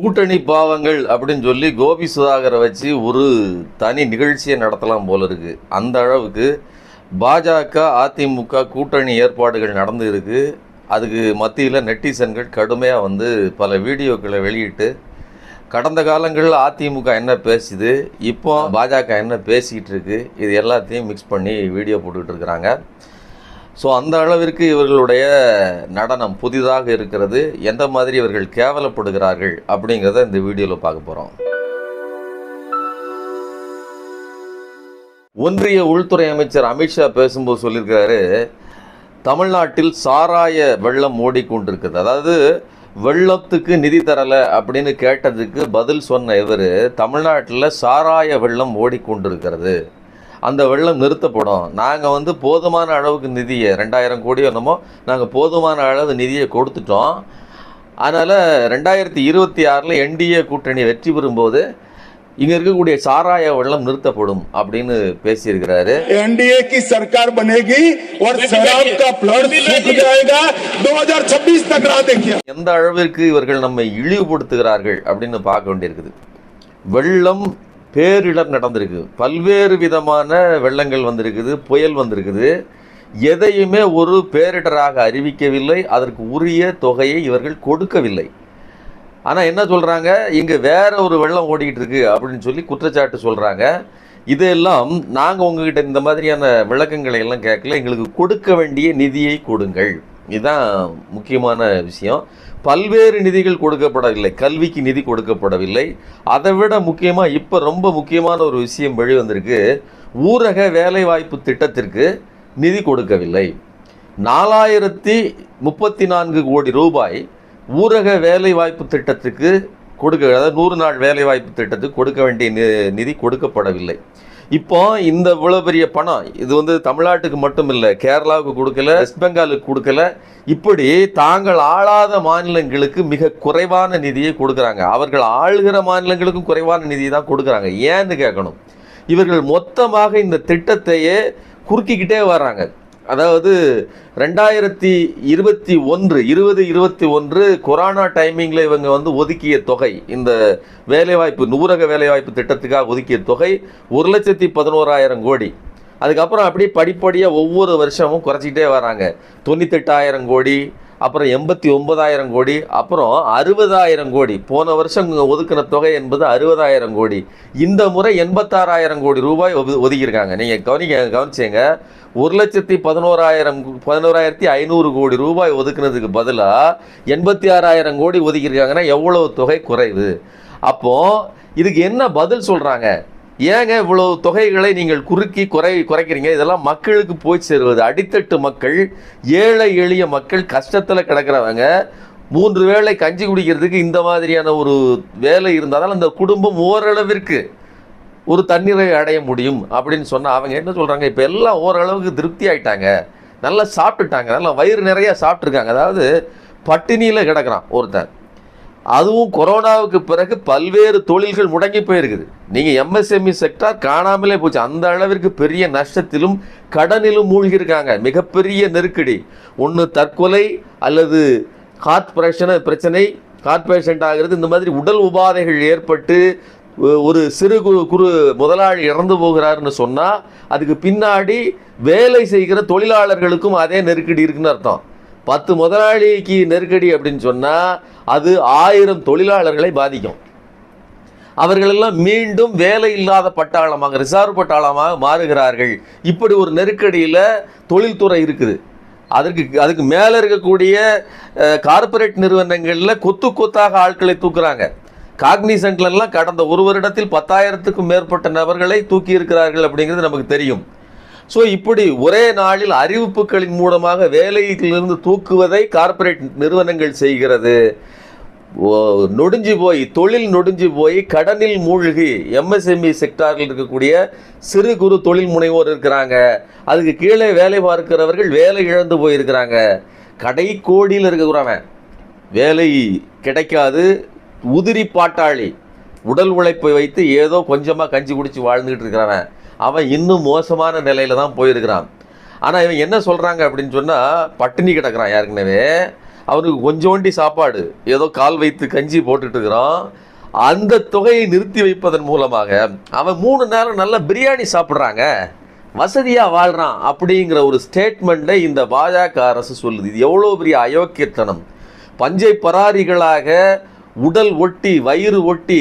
கூட்டணி பாவங்கள் அப்படின்னு சொல்லி கோபி சுதாகரை வச்சு ஒரு தனி நிகழ்ச்சியை நடத்தலாம் போல இருக்கு. அந்த அளவுக்கு பாஜக அதிமுக கூட்டணி ஏற்பாடுகள் நடந்து இருக்கு. அதுக்கு மத்தியில் நெட்டிசன்கள் கடுமையாக வந்து பல வீடியோக்களை வெளியிட்டு கடந்த காலங்களில் அதிமுக என்ன பேசுது இப்போ பாஜக என்ன பேசிக்கிட்டு இருக்கு இது எல்லாத்தையும் மிக்ஸ் பண்ணி வீடியோ போட்டுக்கிட்டு இருக்கிறாங்க. ஸோ அந்த அளவிற்கு இவர்களுடைய நடனம் புதிதாக இருக்கிறது. எந்த மாதிரி இவர்கள் கேவலப்படுகிறார்கள் அப்படிங்கிறத இந்த வீடியோவில் பார்க்க போகிறோம் ஒன்றிய உள்துறை அமைச்சர் அமித்ஷா பேசும்போது சொல்லியிருக்காரு தமிழ்நாட்டில் சாராய வெள்ளம் ஓடிக்கொண்டிருக்குது அதாவது வெள்ளத்துக்கு நிதி தரலை அப்படின்னு கேட்டதுக்கு பதில் சொன்ன இவர் தமிழ்நாட்டில் சாராய வெள்ளம் ஓடிக்கொண்டிருக்கிறது. அந்த வெள்ளம் நிறுத்தப்படும் நாங்கள் வந்து போதுமான அளவுக்கு நிதியை ரெண்டாயிரம் கோடி என்னமோ நாங்கள் போதுமான அளவு நிதியை கொடுத்துட்டோம் அதனால் ரெண்டாயிரத்தி இருபத்தி ஆறில் என்டிஏ கூட்டணி வெற்றி பெறும்போது இங்கே இருக்கக்கூடிய சாராய வெள்ளம் நிறுத்தப்படும் அப்படின்னு பேசியிருக்கிறாரு एनडीए की सरकार बनेगी और शराब का फ्लड सूख जाएगा 2026 तक राह देखिए எந்த அளவிற்கு இவர்கள் நம்மை இழிவுபடுத்துகிறார்கள் அப்படின்னு பார்க்க வேண்டியிருக்குது வெள்ளம் பேரிடர் நடந்திருக்கு. பல்வேறு விதமான வெள்ளங்கள் வந்திருக்குது புயல் வந்திருக்குது. எதையுமே ஒரு பேரிடராக அறிவிக்கவில்லை. அதற்கு உரிய தொகையை இவர்கள் கொடுக்கவில்லை. ஆனால் என்ன சொல்கிறாங்க இங்கே வேற ஒரு வெள்ளம் ஓடிக்கிட்டு இருக்கு அப்படின்னு சொல்லி குற்றச்சாட்டு சொல்கிறாங்க இதெல்லாம் நாங்கள் உங்ககிட்ட இந்த மாதிரியான விளக்கங்களை எல்லாம் கேட்கல. எங்களுக்கு கொடுக்க வேண்டிய நிதியை கொடுங்கள். இதுதான் முக்கியமான விஷயம். பல்வேறு நிதிகள் கொடுக்கப்படவில்லை. கல்விக்கு நிதி கொடுக்கப்படவில்லை. அதை விட முக்கியமாக இப்போ ரொம்ப முக்கியமான ஒரு விஷயம் வெளிவந்திருக்கு. ஊரக வேலைவாய்ப்பு திட்டத்திற்கு நிதி கொடுக்கவில்லை. நாலாயிரத்தி முப்பத்தி நான்கு கோடி ரூபாய் ஊரக வேலைவாய்ப்பு திட்டத்துக்கு கொடுக்க அதாவது நூறு நாள் வேலைவாய்ப்பு திட்டத்துக்கு கொடுக்க வேண்டிய நி- நிதி கொடுக்கப்படவில்லை. இப்போ இந்த இவ்வளோ பெரிய பணம் இது வந்து தமிழ்நாட்டுக்கு மட்டும் இல்லை கேரளாவுக்கு கொடுக்கல வெஸ்ட் பெங்காலுக்கு கொடுக்கல இப்படி தாங்கள் ஆளாத மாநிலங்களுக்கு மிக குறைவான நிதியை கொடுக்குறாங்க. அவர்கள் ஆளுகிற மாநிலங்களுக்கும் குறைவான நிதியை தான் கொடுக்குறாங்க. ஏன்னு கேட்கணும். இவர்கள் மொத்தமாக இந்த திட்டத்தையே குறுக்கிக்கிட்டே வர்றாங்க. அதாவது ரெண்டாயிரத்தி இருபத்தி ஒன்று இருபது இருபத்தி ஒன்று கொரோனா டைமிங்கில் இவங்க வந்து ஒதுக்கிய தொகை இந்த வேலைவாய்ப்பு நூறக வேலைவாய்ப்பு திட்டத்துக்காக ஒதுக்கிய தொகை ஒரு லட்சத்தி பதினோராயிரம் கோடி. அதுக்கப்புறம் அப்படியே படிப்படியாக ஒவ்வொரு வருஷமும் குறைச்சிக்கிட்டே வராங்க. தொண்ணூத்தெட்டாயிரம் கோடி அப்புறம் எண்பத்தி ஒன்பதாயிரம் கோடி அப்புறம் அறுபதாயிரம் கோடி. போன வருஷம் ஒதுக்கின தொகை என்பது அறுபதாயிரம் கோடி. இந்த முறை எண்பத்தாறாயிரம் கோடி ரூபாய் ஒது- ஒதுக்கியிருக்காங்க. நீங்கள் கவனிக்க கவனிச்சிங்க ஒரு லட்சத்தி பதினோராயிரம் பதினோராயிரத்தி ஐநூறு கோடி ரூபாய் ஒதுக்குனதுக்கு பதிலாக எண்பத்தி ஆறாயிரம் கோடி ஒதுக்கியிருக்காங்கன்னா எவ்வளவு தொகை குறைவு? அப்போ இதுக்கு என்ன பதில் சொல்கிறாங்க ஏங்க இவ்வளவு தொகைகளை நீங்கள் குறுக்கி குறை குறைக்கிறீங்க? இதெல்லாம் மக்களுக்கு போய் சேருவது. அடித்தட்டு மக்கள் ஏழை எளிய மக்கள் கஷ்டத்தில் கிடக்கிறவங்க மூன்று வேளை கஞ்சி குடிக்கிறதுக்கு இந்த மாதிரியான ஒரு வேலை இருந்தால் தான் அந்த குடும்பம் ஓரளவிற்கு ஒரு தண்ணீரை அடைய முடியும் அப்படின்னு சொன்னால் அவங்க என்ன சொல்கிறாங்க இப்போ எல்லாம் ஓரளவுக்கு திருப்தி ஆகிட்டாங்க நல்லா சாப்பிட்டுட்டாங்க. நல்லா வயிறு நிறையா சாப்பிட்ருக்காங்க அதாவது பட்டினியில் கிடக்கிறான் ஒருத்தன். அதுவும் கொரோனாவுக்கு பிறகு பல்வேறு தொழில்கள் முடங்கி போயிருக்குது. நீங்கள் எம்எஸ்எம்இ செக்டார் காணாமலே போச்சு. அந்த அளவிற்கு பெரிய நஷ்டத்திலும் கடனிலும் மூழ்கியிருக்காங்க. மிகப்பெரிய நெருக்கடி. ஒன்று தற்கொலை அல்லது ஹார்ட் பிரச்சனை பிரச்சனை. ஹார்ட் பேஷண்ட் ஆகிறது. இந்த மாதிரி உடல் உபாதைகள் ஏற்பட்டு ஒரு சிறு குறு குறு முதலாளி இறந்து போகிறாருன்னு சொன்னால் அதுக்கு பின்னாடி வேலை செய்கிற தொழிலாளர்களுக்கும் அதே நெருக்கடி இருக்குன்னு அர்த்தம். பத்து முதலாளிக்கு நெருக்கடி அப்படின்னு சொன்னால் அது ஆயிரம் தொழிலாளர்களை பாதிக்கும். அவர்களெல்லாம் மீண்டும் வேலை இல்லாத பட்டாளமாக ரிசர்வ் பட்டாளமாக மாறுகிறார்கள். இப்படி ஒரு நெருக்கடியில் தொழில்துறை இருக்குது. அதற்கு அதுக்கு மேலே இருக்கக்கூடிய கார்ப்பரேட் நிறுவனங்களில் கொத்து கொத்தாக ஆட்களை தூக்குறாங்க. காக்னிசன்ட்லாம் கடந்த ஒரு வருடத்தில் பத்தாயிரத்துக்கும் மேற்பட்ட நபர்களை தூக்கி இருக்கிறார்கள் அப்படிங்கிறது நமக்கு தெரியும். ஸோ இப்படி ஒரே நாளில் அறிவிப்புகளின் மூலமாக வேலையிலிருந்து தூக்குவதை கார்ப்பரேட் நிறுவனங்கள் செய்கிறது. ஓ- நொடிஞ்சு போய் தொழில் நொடிஞ்சு போய் கடனில் மூழ்கி எம்எஸ்எம்இ செக்டாரில் இருக்கக்கூடிய சிறு குறு தொழில் முனைவோர் இருக்கிறாங்க. அதுக்கு கீழே வேலை பார்க்கிறவர்கள் வேலை இழந்து போயிருக்கிறாங்க. கடை கோடியில் இருக்கிறவன் வேலை கிடைக்காது உதிரி பாட்டாளி. உடல் உழைப்பை வைத்து ஏதோ கொஞ்சமாக கஞ்சி குடிச்சு வாழ்ந்துக்கிட்டு இருக்கிறவன் அவன் இன்னும் மோசமான நிலையில தான் போயிருக்கிறான். ஆனால் இவன் என்ன சொல்கிறாங்க அப்படின்னு சொன்னால் பட்டினி கிடக்கிறான் ஏற்கனவே அவனுக்கு கொஞ்சோண்டி சாப்பாடு. ஏதோ கால் வைத்து கஞ்சி போட்டுட்ருக்கிறான் அந்த தொகையை நிறுத்தி வைப்பதன் மூலமாக அவன் மூணு நேரம் நல்ல பிரியாணி சாப்பிட்றாங்க. வசதியாக வாழ்கிறான் அப்படிங்கிற ஒரு ஸ்டேட்மெண்ட்டை இந்த பாஜக அரசு சொல்லுது. இது எவ்வளோ பெரிய அயோக்கியத்தனம். பஞ்சை பராரிகளாக உடல் ஒட்டி வயிறு ஒட்டி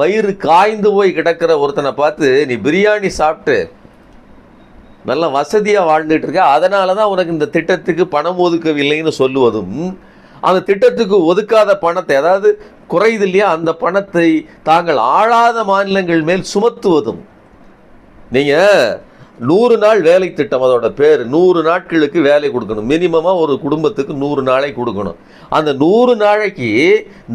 வயிறு காய்ந்து போய் கிடக்கிற ஒருத்தனை பார்த்து நீ பிரியாணி சாப்பிட்டு நல்ல வசதியாக வாழ்ந்துட்டு இருக்க. அதனால தான் உனக்கு இந்த திட்டத்துக்கு பணம் ஒதுக்கவில்லைன்னு சொல்லுவதும் அந்த திட்டத்துக்கு ஒதுக்காத பணத்தை அதாவது குறையுது இல்லையா? அந்த பணத்தை தாங்கள் ஆளாத மாநிலங்கள் மேல் சுமத்துவதும். நீங்கள் நூறு நாள் வேலை திட்டம் அதோட பேர் நூறு நாட்களுக்கு வேலை கொடுக்கணும். மினிமமாக ஒரு குடும்பத்துக்கு நூறு நாளை கொடுக்கணும். அந்த நூறு நாளைக்கு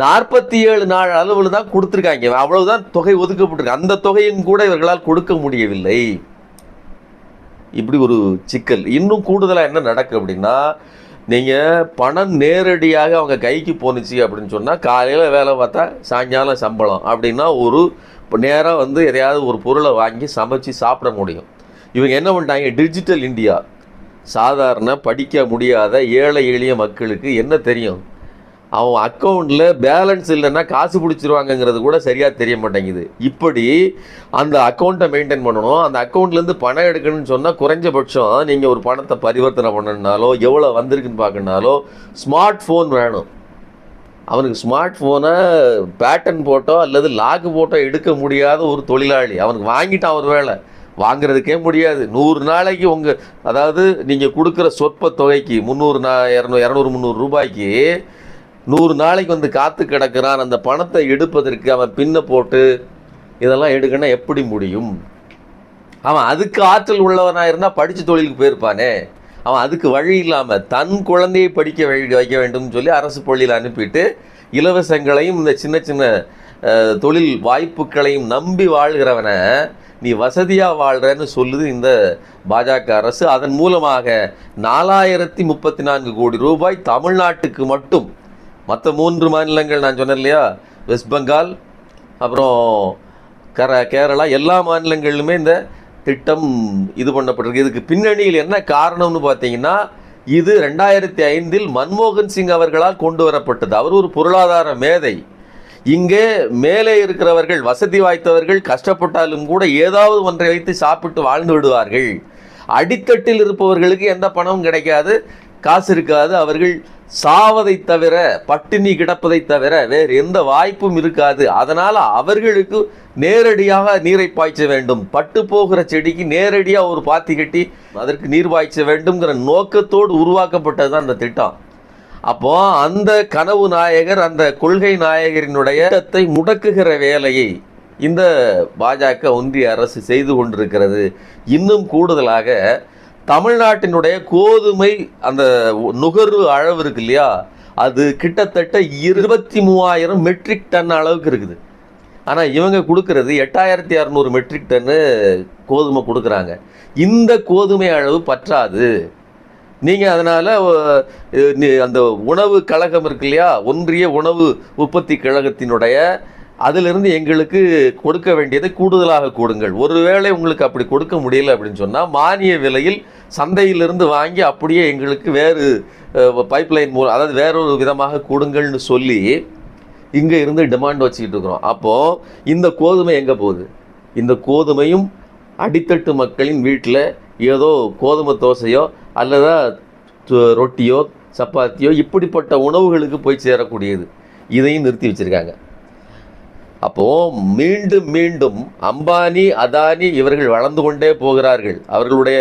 நாற்பத்தி ஏழு நாள் அளவில் தான் கொடுத்துருக்காங்க. அவ்வளவுதான் தொகை ஒதுக்கப்பட்டிருக்கு. அந்த தொகையும் கூட இவர்களால் கொடுக்க முடியவில்லை. இப்படி ஒரு சிக்கல். இன்னும் கூடுதலாக என்ன நடக்கு அப்படின்னா நீங்கள் பணம் நேரடியாக அவங்க கைக்கு போணுச்சு அப்படின்னு சொன்னால் காலையில் வேலை பார்த்தா சாயங்காலம் சம்பளம். அப்படின்னா ஒரு நேராக வந்து எதையாவது ஒரு பொருளை வாங்கி சமைச்சு சாப்பிட முடியும். இவங்க என்ன பண்ணிட்டாங்க? டிஜிட்டல் இந்தியா சாதாரண படிக்க முடியாத ஏழை எளிய மக்களுக்கு என்ன தெரியும்? அவன் அக்கௌண்ட்டில் பேலன்ஸ் இல்லைன்னா காசு பிடிச்சிருவாங்கங்கிறது கூட சரியாக தெரிய மாட்டேங்குது. இப்படி அந்த அக்கௌண்ட்டை மெயின்டைன் பண்ணணும். அந்த அக்கௌண்ட்லேருந்து பணம் எடுக்கணும்னு சொன்னால் குறைஞ்சபட்சம் நீங்கள் ஒரு பணத்தை பரிவர்த்தனை பண்ணணுனாலோ எவ்வளோ வந்திருக்குன்னு பார்க்கணுனாலோ ஸ்மார்ட் ஃபோன் வேணும். அவனுக்கு ஸ்மார்ட் ஃபோனை பேட்டன் போட்டோ அல்லது லாக்கு போட்டோ எடுக்க முடியாத ஒரு தொழிலாளி. அவனுக்கு வாங்கிட்டான் ஒரு வேலை வாங்கிறதுக்கே முடியாது. நூறு நாளைக்கு உங்கள் அதாவது நீங்கள் கொடுக்குற சொற்ப தொகைக்கு முந்நூறு நா இரநூ இரநூறு முந்நூறு ரூபாய்க்கு நூறு நாளைக்கு வந்து காத்து கிடக்கிறான். அந்த பணத்தை எடுப்பதற்கு அவன் பின்ன போட்டு இதெல்லாம் எடுக்கணும் எப்படி முடியும்? அவன் அதுக்கு ஆற்றல் உள்ளவனாக இருந்தால் படித்து தொழிலுக்கு போயிருப்பானே. அவன் அதுக்கு வழி இல்லாமல் தன் குழந்தையை படிக்க வழி வைக்க வேண்டும்னு சொல்லி அரசு பள்ளியில் அனுப்பிட்டு இலவசங்களையும் இந்த சின்ன சின்ன தொழில் வாய்ப்புகளையும் நம்பி வாழ்கிறவனை நீ வசதியாக வாழ்கிறன்னு சொல்லுது இந்த பாஜக அரசு. அதன் மூலமாக நாலாயிரத்தி முப்பத்தி நான்கு கோடி ரூபாய் தமிழ்நாட்டுக்கு மட்டும் மற்ற மூன்று மாநிலங்கள் நான் சொன்னேன் இல்லையா? வெஸ்ட் பெங்கால் அப்புறம் கர கேரளா எல்லா மாநிலங்களிலுமே இந்த திட்டம் இது பண்ணப்பட்டிருக்கு. இதுக்கு பின்னணியில் என்ன காரணம்னு பார்த்தீங்கன்னா இது ரெண்டாயிரத்தி ஐந்தில் மன்மோகன் சிங் அவர்களால் கொண்டு வரப்பட்டது. அவர் ஒரு பொருளாதார மேதை. இங்கே மேலே இருக்கிறவர்கள் வசதி வாய்த்தவர்கள் கஷ்டப்பட்டாலும் கூட ஏதாவது ஒன்றை வைத்து சாப்பிட்டு வாழ்ந்து விடுவார்கள். அடித்தட்டில் இருப்பவர்களுக்கு எந்த பணமும் கிடைக்காது காசு இருக்காது. அவர்கள் சாவதை தவிர பட்டினி கிடப்பதை தவிர வேறு எந்த வாய்ப்பும் இருக்காது. அதனால் அவர்களுக்கு நேரடியாக நீரை பாய்ச்ச வேண்டும். பட்டு போகிற செடிக்கு நேரடியாக ஒரு பாத்தி கட்டி அதற்கு நீர் பாய்ச்ச வேண்டும்ங்கிற நோக்கத்தோடு உருவாக்கப்பட்டது தான் அந்த திட்டம். அப்போ அந்த கனவு நாயகர் அந்த கொள்கை நாயகரினுடைய திட்டத்தை முடக்குகிற வேலையை இந்த பாஜக ஒன்றிய அரசு செய்து கொண்டிருக்கிறது. இன்னும் கூடுதலாக தமிழ்நாட்டினுடைய கோதுமை அந்த நுகர்வு அளவு இருக்கு இல்லையா? அது கிட்டத்தட்ட இருபத்தி மூவாயிரம் மெட்ரிக் டன் அளவுக்கு இருக்குது. ஆனால் இவங்க கொடுக்கறது எட்டாயிரத்தி அறநூறு மெட்ரிக் டன்னு கோதுமை கொடுக்குறாங்க. இந்த கோதுமை அளவு பற்றாது. நீங்கள் அதனால் அந்த உணவு கழகம் இருக்கு இல்லையா? ஒன்றிய உணவு உற்பத்தி கழகத்தினுடைய அதிலிருந்து எங்களுக்கு கொடுக்க வேண்டியதை கூடுதலாக கொடுங்கள். ஒருவேளை உங்களுக்கு அப்படி கொடுக்க முடியல அப்படின்னு சொன்னால் மானிய விலையில் சந்தையிலிருந்து வாங்கி அப்படியே எங்களுக்கு வேறு பைப்லைன் மூலம் அதாவது வேறொரு விதமாக கொடுங்கள்னு சொல்லி இங்கே இருந்து டிமாண்ட் வச்சுக்கிட்டு இருக்கிறோம். அப்போது இந்த கோதுமை எங்கே போகுது? இந்த கோதுமையும் அடித்தட்டு மக்களின் வீட்டில் ஏதோ கோதுமை தோசையோ அல்லது ரொட்டியோ சப்பாத்தியோ இப்படிப்பட்ட உணவுகளுக்கு போய் சேரக்கூடியது. இதையும் நிறுத்தி வச்சுருக்காங்க. அப்போது மீண்டும் மீண்டும் அம்பானி அதானி இவர்கள் வளர்ந்து கொண்டே போகிறார்கள். அவர்களுடைய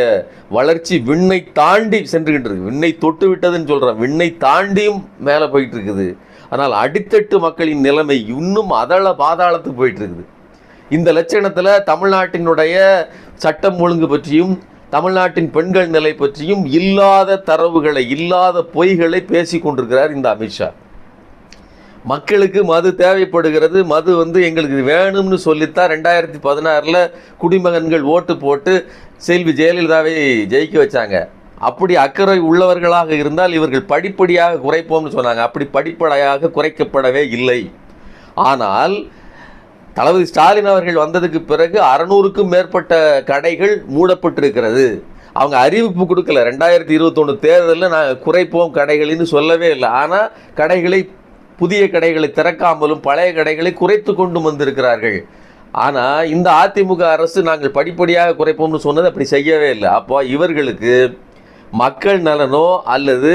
வளர்ச்சி விண்ணை தாண்டி சென்றுகிட்டு இருக்கு விண்ணை தொட்டு விட்டதுன்னு சொல்கிறேன் விண்ணை தாண்டியும் மேலே போயிட்டு இருக்குது ஆனால் அடித்தட்டு மக்களின் நிலைமை இன்னும் அதள பாதாளத்துக்கு போயிட்டு இருக்குது இந்த லட்சணத்தில் தமிழ்நாட்டினுடைய சட்டம் ஒழுங்கு பற்றியும் தமிழ்நாட்டின் பெண்கள் நிலை பற்றியும் இல்லாத தரவுகளை இல்லாத பொய்களை பேசி கொண்டிருக்கிறார் இந்த அமித்ஷா மக்களுக்கு மது தேவைப்படுகிறது. மது வந்து எங்களுக்கு வேணும்னு சொல்லித்தான் ரெண்டாயிரத்தி பதினாறில் குடிமகன்கள் ஓட்டு போட்டு செல்வி ஜெயலலிதாவை ஜெயிக்க வச்சாங்க. அப்படி அக்கறை உள்ளவர்களாக இருந்தால் இவர்கள் படிப்படியாக குறைப்போம்னு சொன்னாங்க. அப்படி படிப்படையாக குறைக்கப்படவே இல்லை. ஆனால் தளபதி ஸ்டாலின் அவர்கள் வந்ததுக்கு பிறகு அறநூறுக்கும் மேற்பட்ட கடைகள் மூடப்பட்டிருக்கிறது. அவங்க அறிவிப்பு கொடுக்கல. ரெண்டாயிரத்தி இருபத்தொன்று தேர்தலில் நாங்கள் குறைப்போம் கடைகள்னு சொல்லவே இல்லை. ஆனால் கடைகளை புதிய கடைகளை திறக்காமலும் பழைய கடைகளை குறைத்து கொண்டு வந்திருக்கிறார்கள். ஆனால் இந்த அதிமுக அரசு நாங்கள் படிப்படியாக குறைப்போம்னு சொன்னது அப்படி செய்யவே இல்லை. அப்போ இவர்களுக்கு மக்கள் நலனோ அல்லது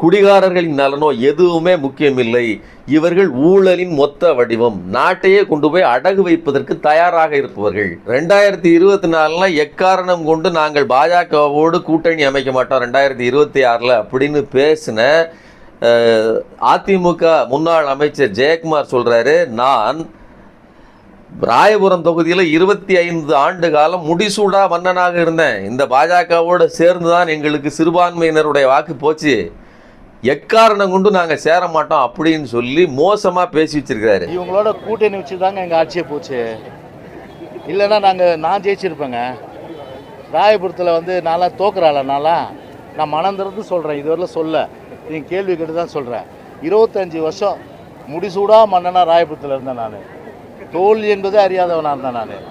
குடிகாரர்களின் நலனோ எதுவுமே முக்கியமில்லை. இவர்கள் ஊழலின் மொத்த வடிவம். நாட்டையே கொண்டு போய் அடகு வைப்பதற்கு தயாராக இருப்பவர்கள். ரெண்டாயிரத்தி இருபத்தி நாலுல எக்காரணம் கொண்டு நாங்கள் பாஜகவோடு கூட்டணி அமைக்க மாட்டோம். ரெண்டாயிரத்தி இருபத்தி ஆறில் அப்படின்னு பேசின அதிமுக முன்னாள் அமைச்சர் ஜெயக்குமார் சொல்கிறாரு நான் ராயபுரம் தொகுதியில் இருபத்தி ஐந்து ஆண்டு காலம் முடிசூடா மன்னனாக இருந்தேன். இந்த பாஜகவோடு சேர்ந்து தான் எங்களுக்கு சிறுபான்மையினருடைய வாக்கு போச்சு. எக்காரணம் கொண்டு நாங்கள் சேர மாட்டோம் அப்படின்னு சொல்லி மோசமாக பேசி வச்சிருக்காரு இவங்களோட கூட்டணி வச்சு தாங்க எங்கள் ஆட்சியே போச்சு. இல்லைன்னா நாங்கள் நான் ஜெயிச்சிருப்பேங்க. ராயபுரத்தில் வந்து நான்லாம் தோக்குறாள நான்லாம்? நான் மனம் சொல்கிறேன் இதுவரையில் சொல்ல. நீங்கள் கேள்வி கேட்டு தான் சொல்கிறேன் இருபத்தஞ்சி வருஷம் முடிசூடா மன்னனா ராயபுரத்தில் இருந்தேன் நான். தோல்வி என்பதே அறியாதவனாக இருந்தேன் நான்.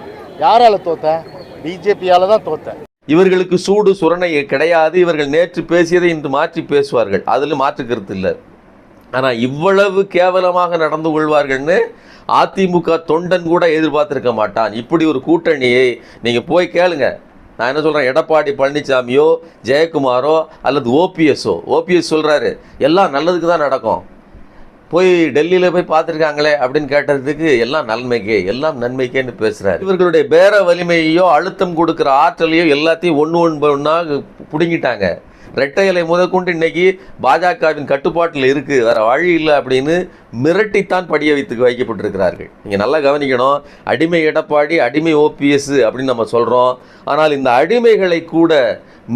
யாரால் தோத்தேன்? பிஜேபியால் தான் தோத்தேன். இவர்களுக்கு சூடு சுரணை கிடையாது. இவர்கள் நேற்று பேசியதை இன்று மாற்றி பேசுவார்கள். அதில் மாற்று கருத்து இல்லை. ஆனால் இவ்வளவு கேவலமாக நடந்து கொள்வார்கள்னு அதிமுக தொண்டன் கூட எதிர்பார்த்திருக்க மாட்டான். இப்படி ஒரு கூட்டணியை நீங்கள் போய் கேளுங்க. நான் என்ன சொல்கிறேன் எடப்பாடி பழனிசாமியோ ஜெயக்குமாரோ அல்லது ஓபிஎஸ்ஓ ஓபிஎஸ் சொல்கிறாரு எல்லாம் நல்லதுக்கு தான் நடக்கும். போய் டெல்லியில் போய் பார்த்துருக்காங்களே அப்படின்னு கேட்டதுக்கு எல்லாம் நன்மைக்கே எல்லாம் நன்மைக்கேன்னு பேசுகிறார் இவர்களுடைய பேர வலிமையோ அழுத்தம் கொடுக்குற ஆற்றலையோ எல்லாத்தையும் ஒன்று ஒன்று ஒன்றா பிடுங்கிட்டாங்க. ரெட்டை இலை முதற்கொண்டு இன்னைக்கு பாஜகவின் கட்டுப்பாட்டில் இருக்குது வேறு வழி இல்லை அப்படின்னு மிரட்டித்தான் படிய வைத்து வைக்கப்பட்டிருக்கிறார்கள். நீங்கள் நல்லா கவனிக்கணும். அடிமை எடப்பாடி அடிமை ஓபிஎஸ் அப்படின்னு நம்ம சொல்கிறோம் ஆனால் இந்த அடிமைகளை கூட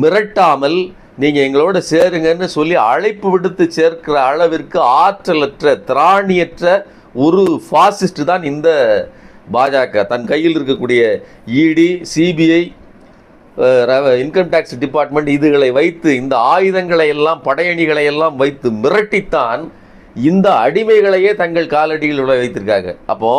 மிரட்டாமல் நீங்கள் எங்களோட சேருங்கன்னு சொல்லி அழைப்பு விடுத்து சேர்க்கிற அளவிற்கு ஆற்றலற்ற திராணியற்ற ஒரு ஃபாசிஸ்ட் தான் இந்த பாஜக. தன் கையில் இருக்கக்கூடிய இடி சிபிஐ இன்கம் டேக்ஸ் டிபார்ட்மெண்ட் இதுகளை வைத்து இந்த ஆயுதங்களை எல்லாம் படையணிகளை எல்லாம் வைத்து மிரட்டித்தான் இந்த அடிமைகளையே தங்கள் காலடியில் உள்ள வைத்திருக்காங்க. அப்போ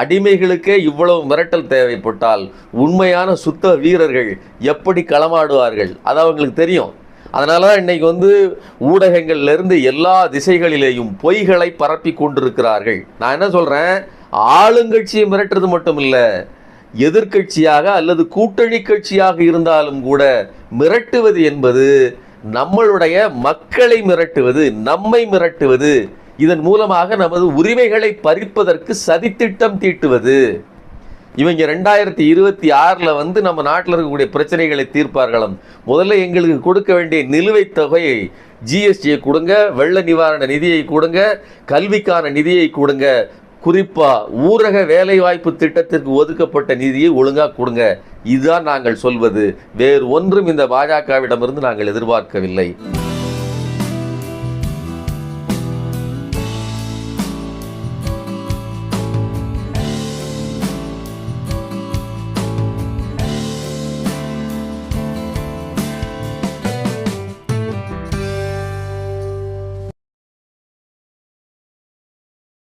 அடிமைகளுக்கே இவ்வளவு மிரட்டல் தேவைப்பட்டால் உண்மையான சுத்த வீரர்கள் எப்படி களமாடுவார்கள்? அது அவங்களுக்கு தெரியும். அதனால தான் இன்னைக்கு வந்து ஊடகங்கள்லேருந்து எல்லா திசைகளிலேயும் பொய்களை பரப்பி கொண்டிருக்கிறார்கள். நான் என்ன சொல்கிறேன் ஆளுங்கட்சியை மிரட்டுறது மட்டும் இல்லை எதிர்க்கட்சியாக அல்லது கூட்டணி கட்சியாக இருந்தாலும் கூட மிரட்டுவது என்பது நம்மளுடைய மக்களை மிரட்டுவது நம்மை மிரட்டுவது இதன் மூலமாக நமது உரிமைகளை பறிப்பதற்கு சதித்திட்டம் தீட்டுவது. இவங்க ரெண்டாயிரத்தி இருபத்தி ஆறில் வந்து நம்ம நாட்டில் இருக்கக்கூடிய பிரச்சனைகளை தீர்ப்பார்களாம். முதல்ல எங்களுக்கு கொடுக்க வேண்டிய நிலுவைத் தொகையை ஜிஎஸ்டியை கொடுங்க வெள்ள நிவாரண நிதியை கொடுங்க கல்விக்கான நிதியை கொடுங்க. குறிப்பாக ஊரக வேலைவாய்ப்பு திட்டத்திற்கு ஒதுக்கப்பட்ட நிதியை ஒழுங்காக கொடுங்க. இதுதான் நாங்கள் சொல்வது. வேறு ஒன்றும் இந்த பாஜகவிடமிருந்து நாங்கள் எதிர்பார்க்கவில்லை.